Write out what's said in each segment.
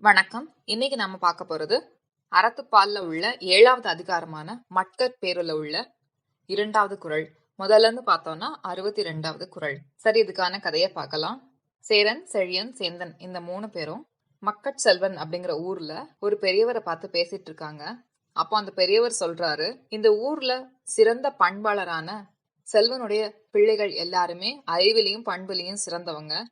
வணக்கம். இன்னைக்கு நாம பார்க்க போறது அறத்துப்பால்ல உள்ள ஏழாவது அதிகாரமான மட்கற் பேருல உள்ள இரண்டாவது குறள் முதல்ல இருந்து பார்த்தோம்னா அறுபத்தி ரெண்டாவது குறள் சரி இதுக்கான கதையை பார்க்கலாம். சேரன் செழியன் சேந்தன் இந்த மூணு பேரும் மக்கட் செல்வன் அப்படிங்கிற ஊர்ல ஒரு பெரியவரை பார்த்து பேசிட்டு இருக்காங்க. அப்போ அந்த பெரியவர் சொல்றாரு இந்த ஊர்ல சிறந்த பண்பாளரான செல்வனுடைய பிள்ளைகள் எல்லாருமே அறிவிலையும் பண்புலையும் சிறந்தவங்க.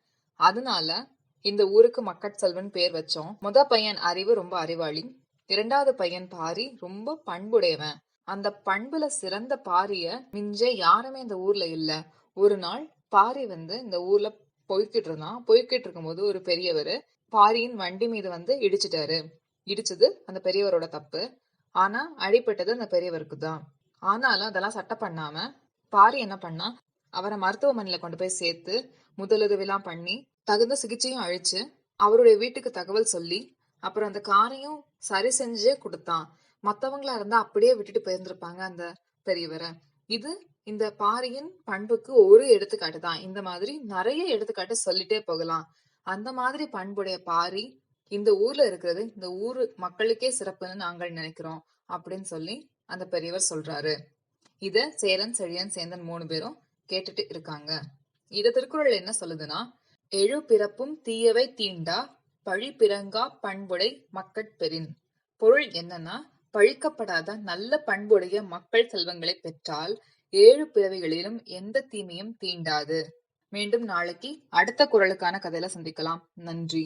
அதனால இந்த ஊருக்கு மக்கட்செல்வன் பேர் வச்சோம். முத பையன் அறிவு ரொம்ப அறிவாளி. இரண்டாவது பையன் பாரி ரொம்ப பண்புடையவன். அந்த பண்புல சிறந்த பாரிய மிஞ்ச யாருமே இந்த ஊர்ல இல்ல. ஒரு நாள் பாரி வந்து இந்த ஊர்ல போய்கிட்டு இருந்தான். போய்கிட்டு இருக்கும்போது ஒரு பெரியவர் பாரியின் வண்டி மீது வந்து இடிச்சிட்டாரு. இடிச்சது அந்த பெரியவரோட தப்பு. ஆனா அடிபட்டது அந்த பெரியவருக்கு தான் ஆனாலும் அதெல்லாம் சட்டை பண்ணாம பாரி என்ன பண்ணா அவரை மருத்துவமனையில கொண்டு போய் சேர்த்து முதலுதவிலாம் பண்ணி தகுந்த சிகிச்சையும் அழிச்சு அவருடைய வீட்டுக்கு தகவல் சொல்லி அப்புறம் அந்த காரையும் சரி செஞ்சே கொடுத்தான். மத்தவங்களா இருந்தா அப்படியே விட்டுட்டு போயிருந்திருப்பாங்க அந்த பெரியவரை. இது இந்த பாரியின் பண்புக்கு ஒரு எடுத்துக்காட்டு தான். இந்த மாதிரி நிறைய எடுத்துக்காட்டு சொல்லிட்டே போகலாம். அந்த மாதிரி பண்புடைய பாரி இந்த ஊர்ல இருக்கிறது இந்த ஊரு மக்களுக்கே சிறப்புன்னு நாங்கள் நினைக்கிறோம் அப்படின்னு சொல்லி அந்த பெரியவர் சொல்றாரு. இத சேரன் செழியன் சேந்தன் மூணு பேரும் கேட்டுட்டு இருக்காங்க. இத திருக்குறள் என்ன சொல்லுதுன்னா எழு பிறப்பும் தீயவை தீண்டா பழி பிறங்கா பண்புடை மக்கட்பெறின் பொருள் என்னன்னா பழிக்கப்படாத நல்ல பண்புடைய மக்கள் செல்வங்களை பெற்றால் ஏழு பிறவிகளிலும் எந்த தீமையும் தீண்டாது. மீண்டும் நாளைக்கு அடுத்த குரலுக்கான கதையில சந்திக்கலாம். நன்றி.